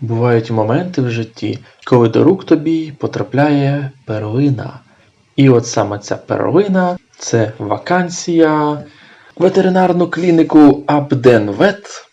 Бувають моменти в житті, коли до рук тобі потрапляє перлина. І от саме ця перлина це вакансія в ветеринарну клініку Абденвет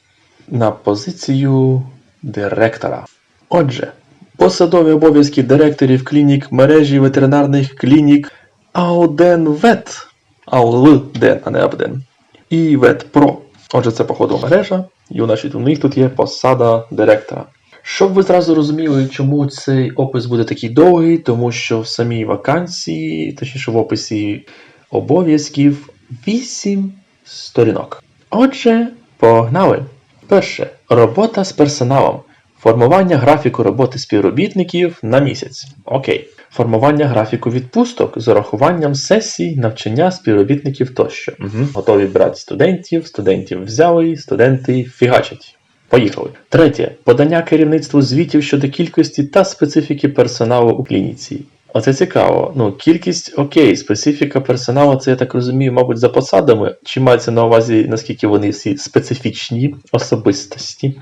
на позицію директора. Отже, посадові обов'язки директорів клінік мережі ветеринарних клінік Ауденвет. Аулден, а не Абден. І Ветпро. Отже, це походу мережа, і значить, у них тут є посада директора. Щоб ви зразу розуміли, чому цей опис буде такий довгий, тому що в самій вакансії, точніше в описі обов'язків 8 сторінок. Отже, погнали. Перше. Робота з персоналом. Формування графіку роботи співробітників на місяць. Окей. Формування графіку відпусток з урахуванням сесій, навчання співробітників тощо. Угу. Готові брати студентів, студентів взяли, студенти фігачать. Поїхали. Третє. Подання керівництву звітів щодо кількості та специфіки персоналу у клініці. Оце цікаво. Ну, кількість окей, специфіка персоналу, це я так розумію, мабуть, за посадами. Чи мається на увазі, наскільки вони всі специфічні особистості?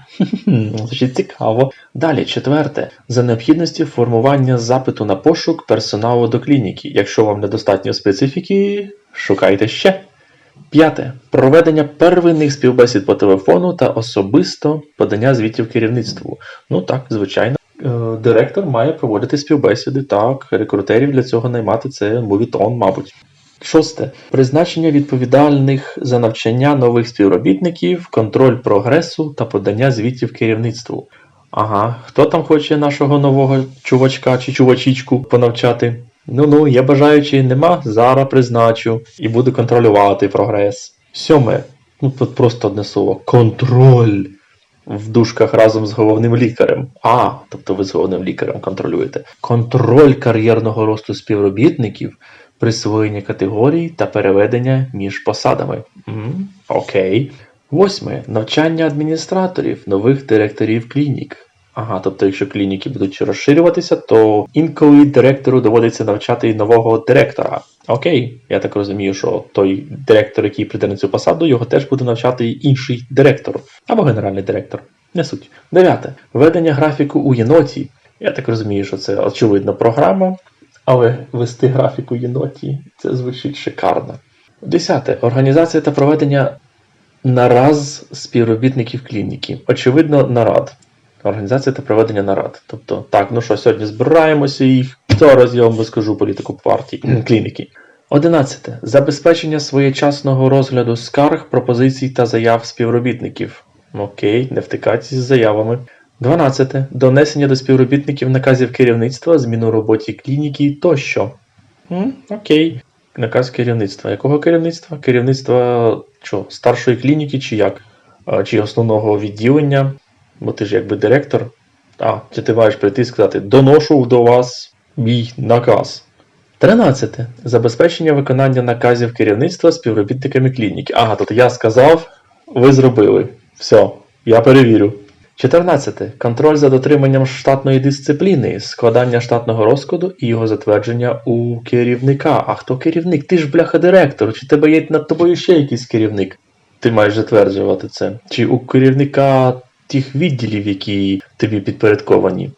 Звучить цікаво. Далі, четверте. За необхідності формування запиту на пошук персоналу до клініки. Якщо вам недостатньо специфіки, шукайте ще. П'яте. Проведення первинних співбесід по телефону та особисто подання звітів керівництву. Ну так, звичайно. Е, Директор має проводити співбесіди, так, рекрутерів для цього наймати це мовітон, мабуть. Шосте. Призначення відповідальних за навчання нових співробітників, контроль прогресу та подання звітів керівництву. Ага, хто там хоче нашого нового чувачка чи чувачічку понавчати? Ну ну, є бажаючі, нема, зараз призначу і буду контролювати прогрес. Сьоме. Ну тут просто одне слово. Контроль. В дужках разом з головним лікарем. А, тобто ви з головним лікарем контролюєте. Контроль кар'єрного росту співробітників, присвоєння категорій та переведення між посадами. Окей. Восьме. Навчання адміністраторів, нових директорів клінік. Ага, тобто, якщо клініки будуть розширюватися, то інколи директору доводиться навчати нового директора. Окей, я так розумію, що той директор, який прийде на цю посаду, його теж буде навчати інший директор або генеральний директор. Не суть. Дев'яте. Ведення графіку у єноті. Я так розумію, що це очевидна програма, але вести графік у єноті це звучить шикарно. Десяте. Організація та проведення нараз співробітників клініки. Очевидно, нарад. Організація та проведення нарад. Тобто, так, ну що, сьогодні збираємося і зараз я вам розкажу політику партії клініки. 11. Забезпечення своєчасного розгляду скарг, пропозицій та заяв співробітників. Окей, не втикайтеся з заявами. 12. Донесення до співробітників наказів керівництва, зміну роботі клініки тощо. М, окей. Наказ керівництва. Якого керівництва? Керівництва що, старшої клініки чи як? Чи основного відділення? Бо ти ж якби директор. А, чи ти маєш прийти і сказати, доношу до вас мій наказ. 13. Забезпечення виконання наказів керівництва співробітниками клініки. Ага, тобто я сказав, ви зробили. Все, я перевірю. 14. Контроль за дотриманням штатної дисципліни, складання штатного розкладу і його затвердження у керівника. А хто керівник? Ти ж бляха директор, чи тебе є над тобою ще якийсь керівник? Ти маєш затверджувати це. Чи у керівника тих відділів, які тобі підпорядковані.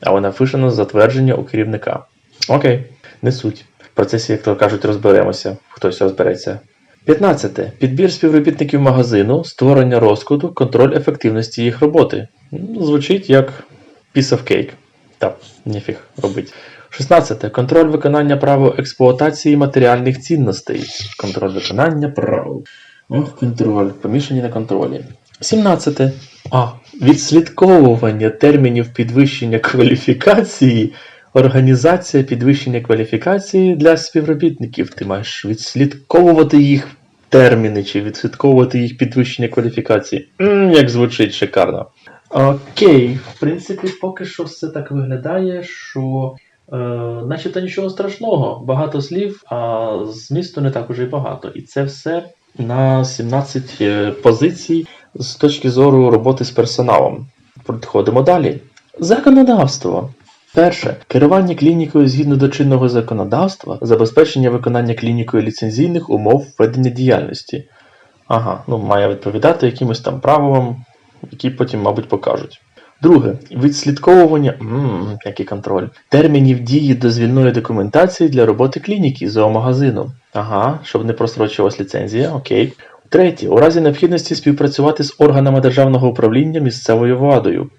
Але напишено затвердження у керівника. Окей, не суть. В процесі, як то кажуть, розберемося. Хтось розбереться. 15. Підбір співробітників магазину, створення розкладу, контроль ефективності їх роботи. Ну, Звучить як piece of cake. Так, ніфіг робить. 16. Контроль виконання права експлуатації матеріальних цінностей. Контроль виконання прав. Ох, контроль. Помішані на контролі. 17. А. Відслідковування термінів підвищення кваліфікації. Організація підвищення кваліфікації для співробітників. Ти маєш відслідковувати їх терміни чи відслідковувати їх підвищення кваліфікації. м як звучить шикарно. Окей, в принципі, поки що все так виглядає, що е, начебто нічого страшного. Багато слів, а змісту не так уже й багато. І це все на 17 е, позицій з точки зору роботи з персоналом. Переходимо далі. Законодавство. Перше. Керування клінікою згідно до чинного законодавства, забезпечення виконання клінікою ліцензійних умов ведення діяльності. Ага, ну має відповідати якимось там правилам, які потім, мабуть, покажуть. Друге, відслідковування, мм, який контроль, термінів дії дозвільної документації для роботи клініки зоомагазину. Ага, щоб не просрочувалась ліцензія, окей. Третє, у разі необхідності співпрацювати з органами державного управління місцевою владою.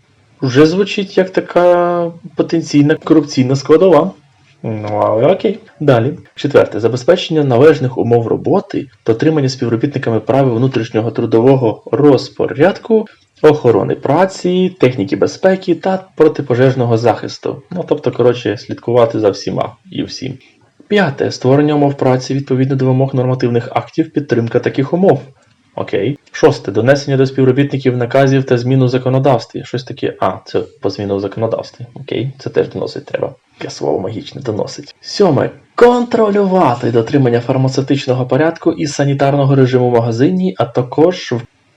Вже звучить як така потенційна корупційна складова. Ну, але окей. Далі. Четверте. Забезпечення належних умов роботи та отримання співробітниками правил внутрішнього трудового розпорядку, охорони праці, техніки безпеки та протипожежного захисту. Ну, тобто, коротше, слідкувати за всіма і всім. П'яте. Створення умов праці відповідно до вимог нормативних актів, підтримка таких умов. Окей. Шосте. Донесення до співробітників наказів та змін у законодавстві. Щось таке. А, це по зміну у законодавстві. Окей, це теж доносить треба. Яке слово магічне доносить. Сьоме. Контролювати дотримання фармацевтичного порядку і санітарного режиму в магазині, а також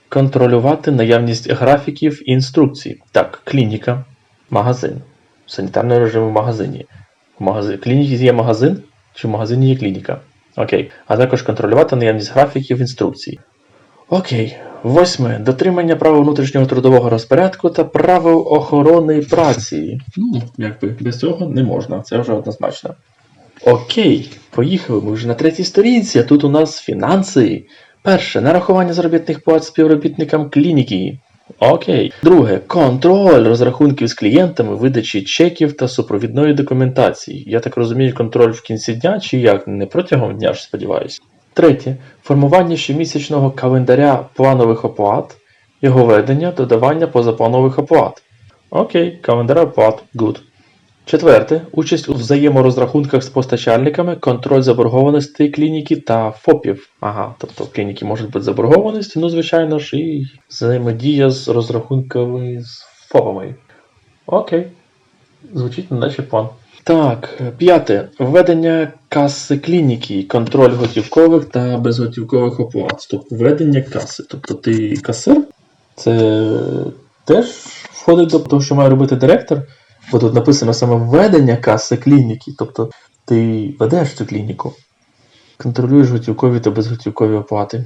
контролювати наявність графіків і інструкцій. Так, клініка, магазин. Санітарний режим в магазині. В магазин. клініці є магазин, чи в магазині є клініка? Окей. А також контролювати наявність графіків інструкцій. Окей. Восьме. Дотримання правил внутрішнього трудового розпорядку та правил охорони праці. Ну, якби без цього не можна, це вже однозначно. Окей, поїхали. Ми вже на третій сторінці, а тут у нас фінанси. Перше. Нарахування заробітних плат співробітникам клініки. Окей. Друге. Контроль розрахунків з клієнтами, видачі чеків та супровідної документації. Я так розумію, контроль в кінці дня чи як? Не протягом дня ж сподіваюся. Третє. Формування щомісячного календаря планових оплат, його ведення, додавання позапланових оплат. Окей, календар оплат. Good. Четверте. Участь у взаєморозрахунках з постачальниками, контроль заборгованостей клініки та ФОПів. Ага, тобто клініки можуть бути заборгованості, ну, звичайно ж, і взаємодія з розрахунками з ФОПами. Окей. Звучить наче план. Так, п'яте. Введення каси клініки, контроль готівкових та безготівкових оплат. Стоп, введення каси. Тобто ти касир? Це теж входить до того, що має робити директор? Бо тут написано саме введення каси клініки. Тобто ти ведеш цю клініку, контролюєш готівкові та безготівкові оплати.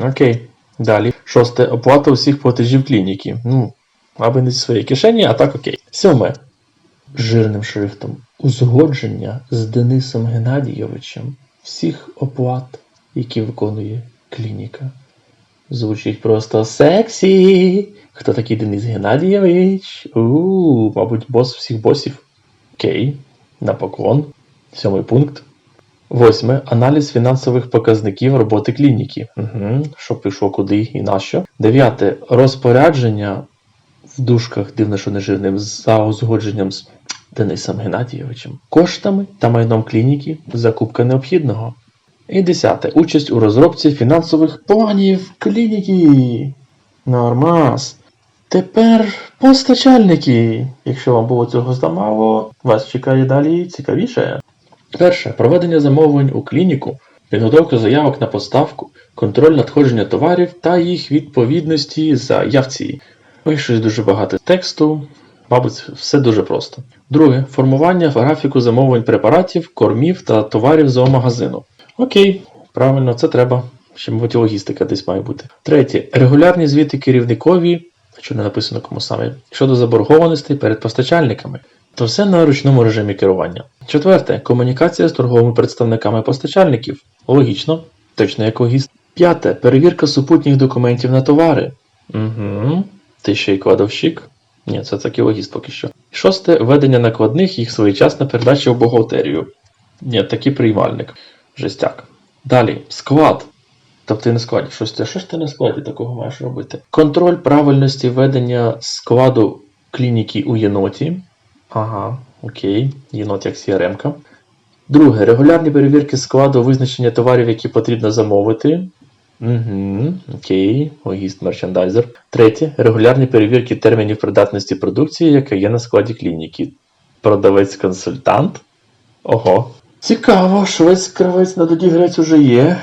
Окей. Далі. Шосте. Оплата усіх платежів клініки. Ну, аби не зі своєї кишені, а так окей. Сьоме. Жирним шрифтом. Узгодження з Денисом Геннадійовичем всіх оплат, які виконує клініка. Звучить просто сексі. Хто такий Денис Геннадійович? У, мабуть, бос всіх босів. Окей. На поклон. Сьомий пункт. Восьме. Аналіз фінансових показників роботи клініки. Угу. Що пішло, куди і на що. Дев'яте. Розпорядження в дужках, дивно, що не жирним, за узгодженням з Денисом Геннадійовичем. Коштами та майном клініки. Закупка необхідного. І десяте. Участь у розробці фінансових планів клініки. Нормас. Тепер постачальники. Якщо вам було цього замало, вас чекає далі цікавіше. Перше. Проведення замовлень у клініку, підготовка заявок на поставку, контроль надходження товарів та їх відповідності заявці. Ой, щось дуже багато тексту. Мабуть, все дуже просто. Друге. Формування графіку замовлень препаратів, кормів та товарів зоомагазину. Окей, правильно, це треба. Ще, мабуть, логістика десь має бути. Третє. Регулярні звіти керівникові, що не написано кому саме, щодо заборгованостей перед постачальниками. То все на ручному режимі керування. Четверте. Комунікація з торговими представниками постачальників. Логічно, точно як логіст. П'яте. Перевірка супутніх документів на товари. Угу. Ти ще й кладовщик? Ні, це такий логіст поки що. Шосте. Ведення накладних, їх своєчасна передача в бухгалтерію. Ні, такий приймальник. Жестяк. Далі. Склад. Тобто ти на складі. Щось ти, що ж ти на складі такого маєш робити? Контроль правильності ведення складу клініки у єноті. Ага, окей. Єнот як CRM-ка. Друге. Регулярні перевірки складу визначення товарів, які потрібно замовити. Угу, окей, логіст мерчендайзер. Третє. Регулярні перевірки термінів придатності продукції, яка є на складі клініки. Продавець-консультант. Ого. Цікаво, швець кравець на тоді грець уже є.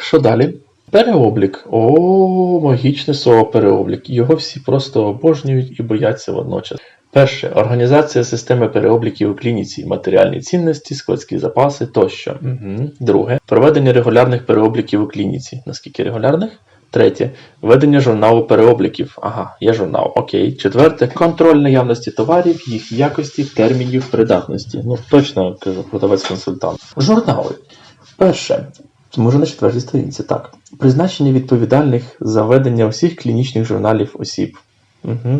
Що далі? Переоблік. О, магічне слово переоблік. Його всі просто обожнюють і бояться водночас. Перше. Організація системи переобліків у клініці, матеріальні цінності, складські запаси тощо. Угу. Друге. Проведення регулярних переобліків у клініці. Наскільки регулярних? Третє. Ведення журналу переобліків. Ага, є журнал. Окей. Четверте. Контроль наявності товарів, їх якості, термінів придатності. Ну, точно кажу, продавець-консультант. Журнали. Перше. Може на четвертій сторінці, так. Призначення відповідальних за ведення усіх клінічних журналів осіб. Угу.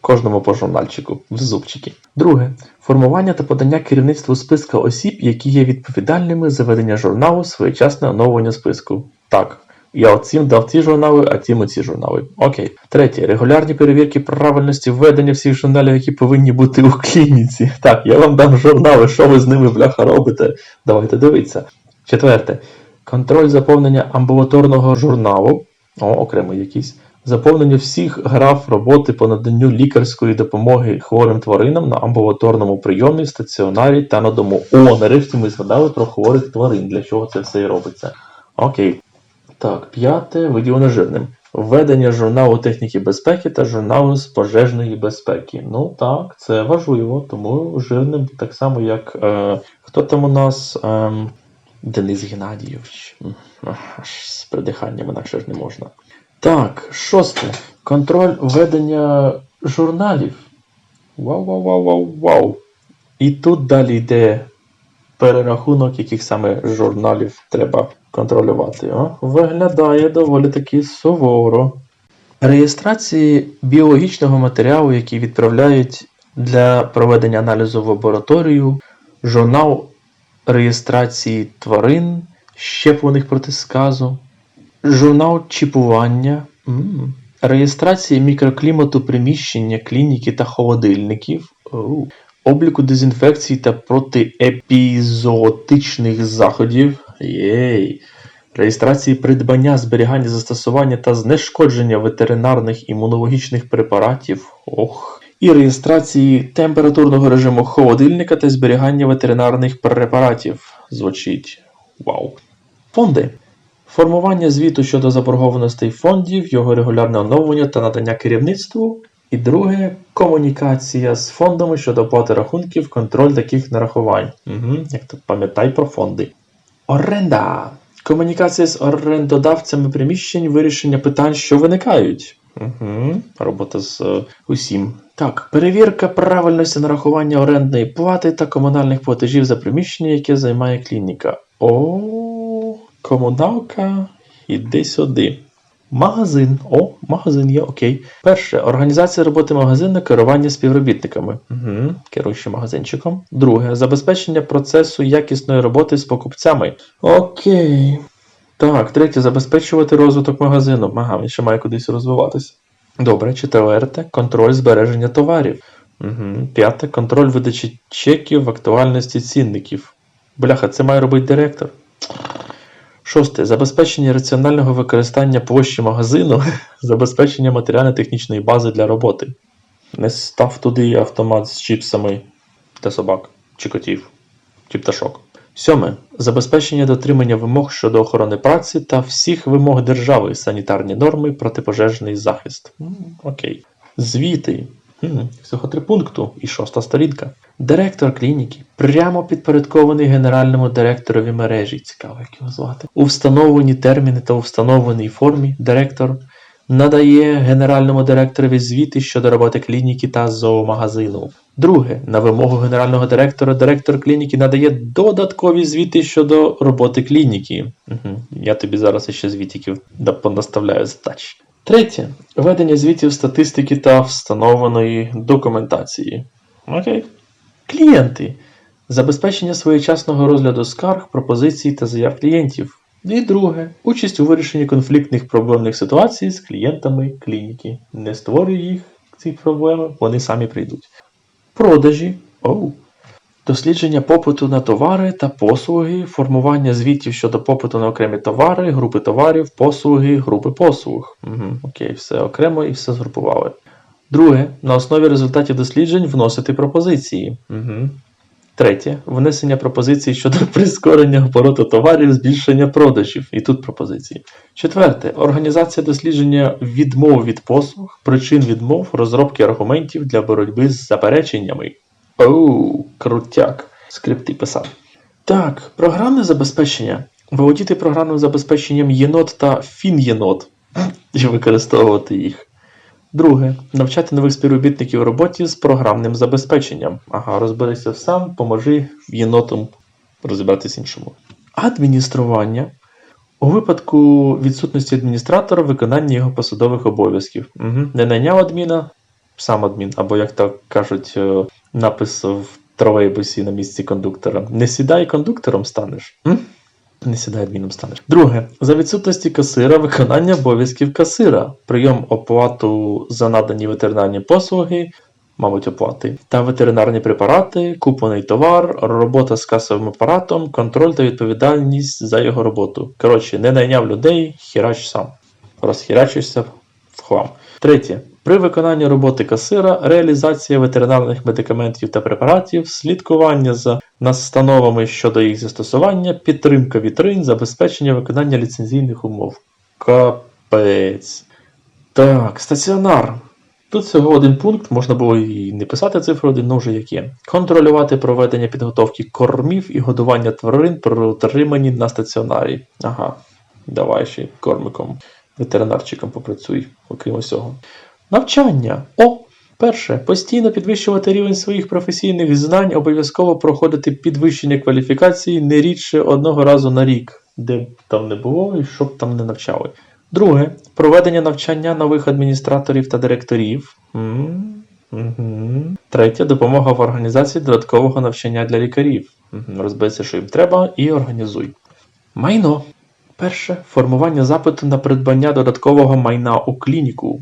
Кожному по журнальчику в зубчики. Друге. Формування та подання керівництву списка осіб, які є відповідальними за ведення журналу, своєчасне оновлення списку. Так. Я оцім дав ці журнали, а цим оці журнали. Окей. Третє. Регулярні перевірки правильності введення всіх журналів, які повинні бути у клініці. Так, я вам дам журнали, що ви з ними, бляха, робите? Давайте дивитися. Четверте. Контроль заповнення амбулаторного журналу. О, окремо якийсь. Заповнення всіх граф роботи по наданню лікарської допомоги хворим тваринам на амбулаторному прийомі, стаціонарі та на дому. О, нарешті ми згадали про хворих тварин. Для чого це все і робиться? Окей. Так, п'яте виділено жирним. Введення журналу техніки безпеки та журналу з пожежної безпеки. Ну так, це важливо, тому жирним так само, як е, хто там у нас. Е, Денис Геннадійович. Аж з придиханням інакше ж не можна. Так, шосте. Контроль ведення журналів. Вау, вау, вау, вау, вау. І тут далі йде перерахунок, яких саме журналів треба контролювати. О, виглядає доволі таки суворо. Реєстрації біологічного матеріалу, який відправляють для проведення аналізу в лабораторію, журнал реєстрації тварин, щеплених проти сказу, журнал чіпування, реєстрації мікроклімату приміщення, клініки та холодильників, обліку дезінфекції та протиепізоотичних заходів, єй, реєстрації придбання, зберігання, застосування та знешкодження ветеринарних імунологічних препаратів, ох, і реєстрації температурного режиму холодильника та зберігання ветеринарних препаратів. Звучить вау. Фонди. Формування звіту щодо заборгованостей фондів, його регулярне оновлення та надання керівництву. І друге комунікація з фондами щодо оплати рахунків, контроль таких нарахувань. Угу, як то пам'ятай про фонди. Оренда. Комунікація з орендодавцями приміщень, вирішення питань, що виникають. Угу. Робота з е, усім. Так, перевірка правильності нарахування орендної плати та комунальних платежів за приміщення, яке займає клініка. О, комуналка. Іди сюди. Магазин. О, магазин є, окей. Перше. Організація роботи магазину, керування співробітниками. Угу. Керуючи магазинчиком. Друге. Забезпечення процесу якісної роботи з покупцями. Окей. Так, третє. Забезпечувати розвиток магазину. Ага, він ще має кудись розвиватися. Добре, четверте. Контроль збереження товарів. Угу. П'яте. Контроль видачі чеків в актуальності цінників. Бляха, це має робити директор. Шосте. Забезпечення раціонального використання площі магазину, забезпечення матеріально-технічної бази для роботи. Не став туди автомат з чіпсами та собак, чи котів, чи пташок. Сьоме. Забезпечення дотримання вимог щодо охорони праці та всіх вимог держави, санітарні норми, протипожежний захист. Окей. Звіти. Всього три пункту і шоста сторінка. Директор клініки прямо підпорядкований генеральному директорові мережі. Цікаво, як його звати. У встановлені терміни та у встановленій формі директор надає генеральному директорові звіти щодо роботи клініки та зоомагазину. Друге, на вимогу генерального директора, директор клініки надає додаткові звіти щодо роботи клініки. Угу. Я тобі зараз ще звітиків понаставляю задач. Третє. Ведення звітів статистики та встановленої документації. Окей. Клієнти. Забезпечення своєчасного розгляду скарг, пропозицій та заяв клієнтів. І друге. Участь у вирішенні конфліктних проблемних ситуацій з клієнтами клініки. Не створюй їх, ці проблеми, вони самі прийдуть. Продажі. Оу. Дослідження попиту на товари та послуги, формування звітів щодо попиту на окремі товари, групи товарів, послуги, групи послуг. Угу, окей, все окремо і все згрупували. Друге, на основі результатів досліджень вносити пропозиції. Угу. Третє, внесення пропозицій щодо прискорення обороту товарів, збільшення продажів. І тут пропозиції. Четверте, організація дослідження відмов від послуг, причин відмов, розробки аргументів для боротьби з запереченнями. Оу, крутяк. Скрипти писав. Так, програмне забезпечення. Володіти програмним забезпеченням єнот та фінєнот. і використовувати їх. Друге. Навчати нових співробітників роботі з програмним забезпеченням. Ага, розберися сам, поможи єнотам розібратися іншому. Адміністрування. У випадку відсутності адміністратора виконання його посадових обов'язків. Угу. Не найняв адміна, сам адмін, або, як так кажуть, е, напис в тролейбусі на місці кондуктора. Не сідай кондуктором станеш. М? Не сідай адміном станеш. Друге. За відсутності касира виконання обов'язків касира, прийом оплату за надані ветеринарні послуги, мабуть, оплати, та ветеринарні препарати, куплений товар, робота з касовим апаратом, контроль та відповідальність за його роботу. Коротше, не найняв людей, хірач сам. Розхірачишся в хлам. Третє. При виконанні роботи касира, реалізація ветеринарних медикаментів та препаратів, слідкування за настановами щодо їх застосування, підтримка вітрин, забезпечення виконання ліцензійних умов. Капець. Так, стаціонар. Тут всього один пункт, можна було і не писати цифру один, ну вже як є. Контролювати проведення підготовки кормів і годування тварин при утриманні на стаціонарі. Ага, давай ще кормиком, ветеринарчиком попрацюй, окрім усього. Навчання. О! Перше. Постійно підвищувати рівень своїх професійних знань, обов'язково проходити підвищення кваліфікації не рідше одного разу на рік, де б там не було і щоб там не навчали. Друге. Проведення навчання нових адміністраторів та директорів. Третє. Допомога в організації додаткового навчання для лікарів. Мгм. Розберися, що їм треба, і організуй. Майно. Перше. Формування запиту на придбання додаткового майна у клініку.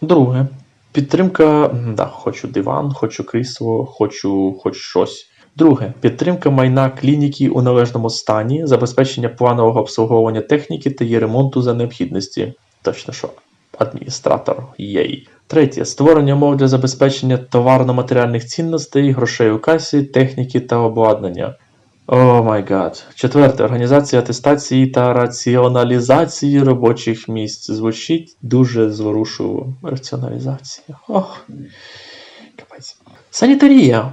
Друге. Підтримка. Да, хочу диван, хочу крісло, хочу хоч щось. Друге. Підтримка майна клініки у належному стані, забезпечення планового обслуговування техніки та її ремонту за необхідності. Точно що. Адміністратор єй. Третє. Створення умов для забезпечення товарно-матеріальних цінностей, грошей у касі, техніки та обладнання. О май гад. Четверте. Організація атестації та раціоналізації робочих місць. Звучить дуже зворушливо. Раціоналізація. Ох. Капець. Санітарія.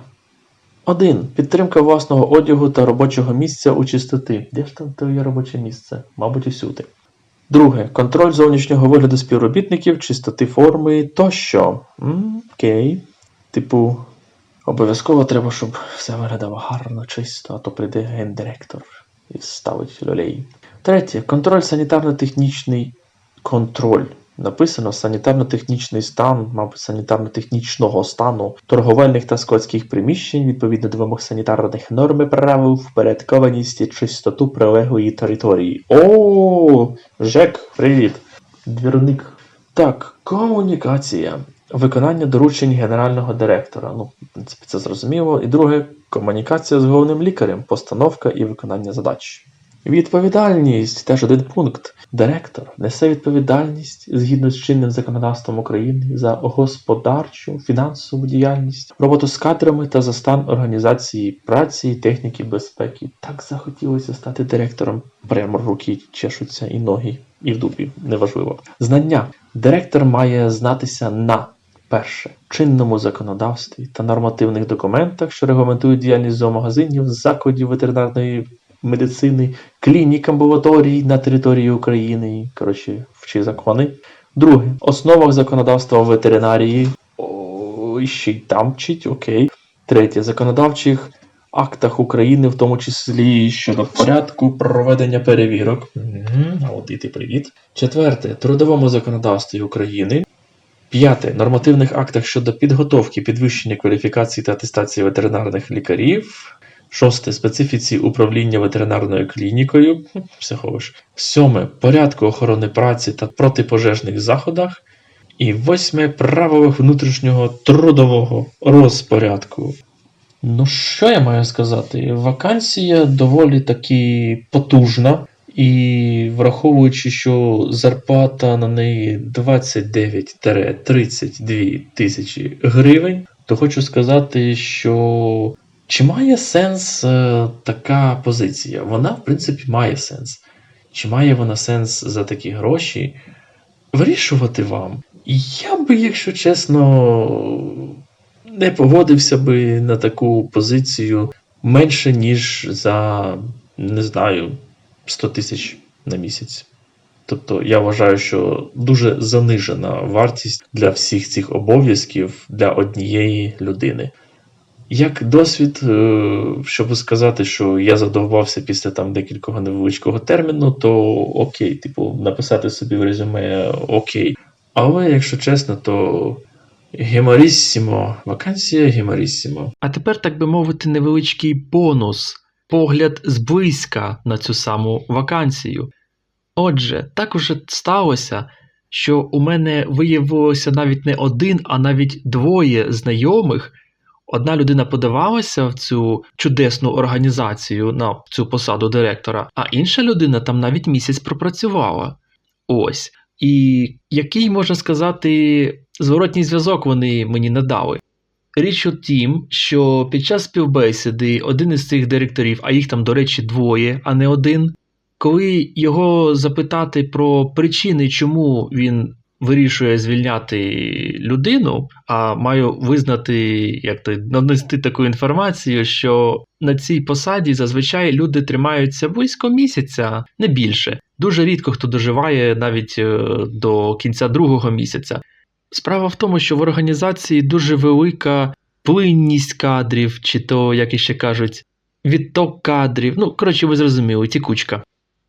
1. Підтримка власного одягу та робочого місця у чистоти. Де ж там твоє робоче місце? Мабуть, усюди. Друге. Контроль зовнішнього вигляду співробітників, чистоти форми тощо. Окей. Типу, обов'язково треба, щоб все виглядало гарно, чисто, а то прийде гендиректор і ставить люлей. Третє. Контроль санітарно-технічний контроль. Написано санітарно-технічний стан, мабуть, санітарно-технічного стану торговельних та складських приміщень відповідно до вимог санітарних норм правил, впорядкованість чистоту прилеглої території. О, Жек, привіт. Двірник. Так, комунікація. Виконання доручень генерального директора. Ну, в принципі, це зрозуміло. І друге комунікація з головним лікарем, постановка і виконання задач. Відповідальність теж один пункт. Директор несе відповідальність згідно з чинним законодавством України за господарчу, фінансову діяльність, роботу з кадрами та за стан організації праці і техніки безпеки. Так захотілося стати директором. Прямо руки чешуться і ноги, і в дубі, неважливо. Знання. Директор має знатися на Перше, чинному законодавстві та нормативних документах, що регламентують діяльність зоомагазинів, закладів ветеринарної медицини, клінік, амбулаторій на території України. Коротше, вчи закони. Друге, основах законодавства ветеринарії. О, ще й там вчить, окей. Третє, законодавчих актах України, в тому числі щодо порядку проведення перевірок. От і ти привіт. Четверте, трудовому законодавстві України. П'яте. Нормативних актах щодо підготовки, підвищення кваліфікації та атестації ветеринарних лікарів. Шосте. Специфіці управління ветеринарною клінікою. Психовиш. Сьоме. Порядку охорони праці та протипожежних заходах. І восьме. Правилах внутрішнього трудового розпорядку. Ну, що я маю сказати? Вакансія доволі таки потужна. І враховуючи, що зарплата на неї 29-32 тисячі гривень, то хочу сказати, що чи має сенс е, така позиція? Вона, в принципі, має сенс. Чи має вона сенс за такі гроші? Вирішувати вам. Я би, якщо чесно, не погодився би на таку позицію менше, ніж за, не знаю, 100 тисяч на місяць. Тобто я вважаю, що дуже занижена вартість для всіх цих обов'язків для однієї людини. Як досвід, е, щоб сказати, що я задовбався після там декількох невеличкого терміну, то окей, типу, написати собі в резюме окей. Але якщо чесно, то геморіссімо, вакансія геморіссімо. А тепер, так би мовити, невеличкий бонус, погляд зблизька на цю саму вакансію. Отже, так уже сталося, що у мене виявилося навіть не один, а навіть двоє знайомих. Одна людина подавалася в цю чудесну організацію на цю посаду директора, а інша людина там навіть місяць пропрацювала. Ось. І який, можна сказати, зворотній зв'язок вони мені надали. Річ у тім, що під час співбесіди один із цих директорів, а їх там, до речі, двоє, а не один, коли його запитати про причини, чому він вирішує звільняти людину, а маю визнати, як то нанести таку інформацію, що на цій посаді зазвичай люди тримаються близько місяця, не більше. Дуже рідко хто доживає навіть е, до кінця другого місяця. Справа в тому, що в організації дуже велика плинність кадрів, чи то, як іще кажуть, відток кадрів. Ну, коротше, ви зрозуміли, тікучка.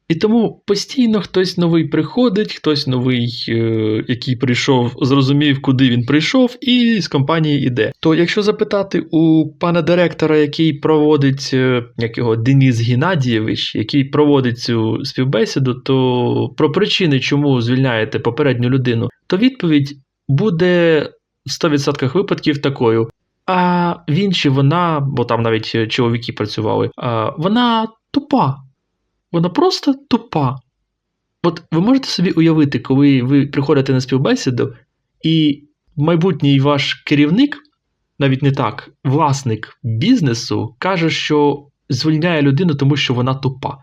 І тому постійно хтось новий приходить, хтось новий, е, який прийшов, зрозумів, куди він прийшов, і з компанії йде. То якщо запитати у пана директора, який проводить, е, як його Деніс Геннадійович, який проводить цю співбесіду, то про причини, чому звільняєте попередню людину, то відповідь буде в 100% випадків такою. А він чи вона, бо там навіть чоловіки працювали, вона тупа. Вона просто тупа. От ви можете собі уявити, коли ви приходите на співбесіду, і майбутній ваш керівник, навіть не так, власник бізнесу, каже, що звільняє людину, тому що вона тупа.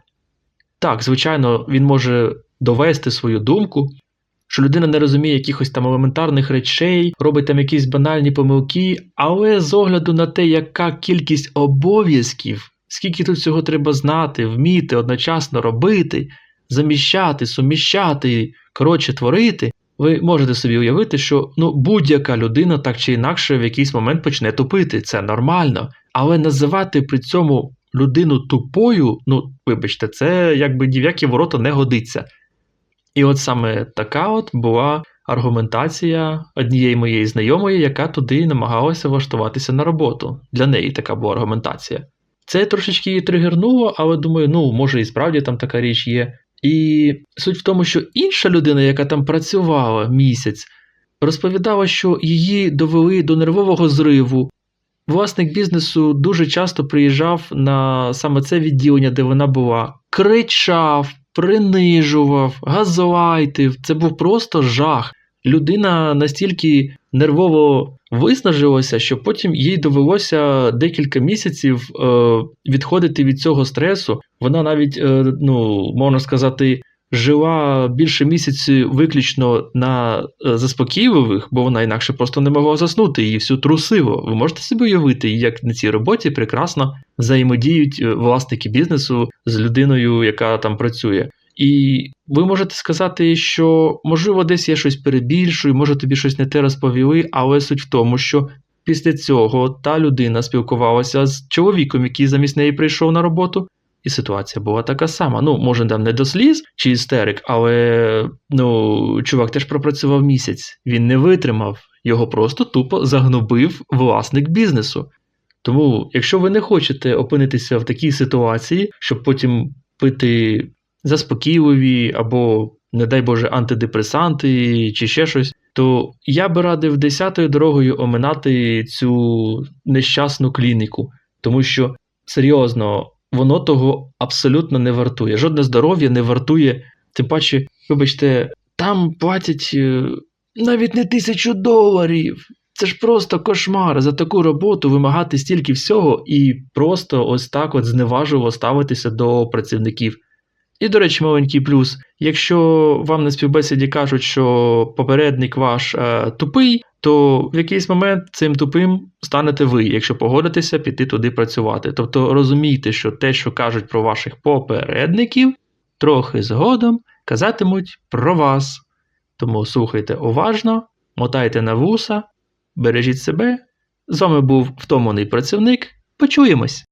Так, звичайно, він може довести свою думку, що людина не розуміє якихось там елементарних речей, робить там якісь банальні помилки, але з огляду на те, яка кількість обов'язків, скільки тут всього треба знати, вміти, одночасно робити, заміщати, суміщати, коротше, творити, ви можете собі уявити, що ну, будь-яка людина так чи інакше в якийсь момент почне тупити. Це нормально. Але називати при цьому людину тупою, ну, вибачте, це якби ні в які ворота не годиться. І от саме така от була аргументація однієї моєї знайомої, яка туди намагалася влаштуватися на роботу. Для неї така була аргументація. Це трошечки її тригернуло, але думаю, ну, може і справді там така річ є. І суть в тому, що інша людина, яка там працювала місяць, розповідала, що її довели до нервового зриву. Власник бізнесу дуже часто приїжджав на саме це відділення, де вона була, кричав, принижував, газлайтив. Це був просто жах. Людина настільки нервово виснажилася, що потім їй довелося декілька місяців е, відходити від цього стресу. Вона навіть, е, ну, можна сказати, жила більше місяців виключно на е, заспокійливих, бо вона інакше просто не могла заснути, її всю трусило. Ви можете собі уявити, як на цій роботі прекрасно взаємодіють е, власники бізнесу з людиною, яка там працює. І ви можете сказати, що можливо десь я щось перебільшую, може тобі щось не те розповіли, але суть в тому, що після цього та людина спілкувалася з чоловіком, який замість неї прийшов на роботу, і ситуація була така сама. Ну, може, там не до сліз чи істерик, але ну, чувак теж пропрацював місяць, він не витримав, його просто тупо загнобив власник бізнесу. Тому, якщо ви не хочете опинитися в такій ситуації, щоб потім пити заспокійливі або, не дай Боже, антидепресанти чи ще щось, то я би радив десятою дорогою оминати цю нещасну клініку, тому що серйозно воно того абсолютно не вартує. Жодне здоров'я не вартує, тим паче, вибачте, там платять е, навіть не тисячу доларів. Це ж просто кошмар за таку роботу вимагати стільки всього і просто ось так от зневажливо ставитися до працівників. І, до речі, маленький плюс. Якщо вам на співбесіді кажуть, що попередник ваш е, тупий, то в якийсь момент цим тупим станете ви, якщо погодитеся піти туди працювати. Тобто розумійте, що те, що кажуть про ваших попередників, трохи згодом казатимуть про вас. Тому слухайте уважно, мотайте на вуса, бережіть себе. З вами був втомлений працівник. Почуємось!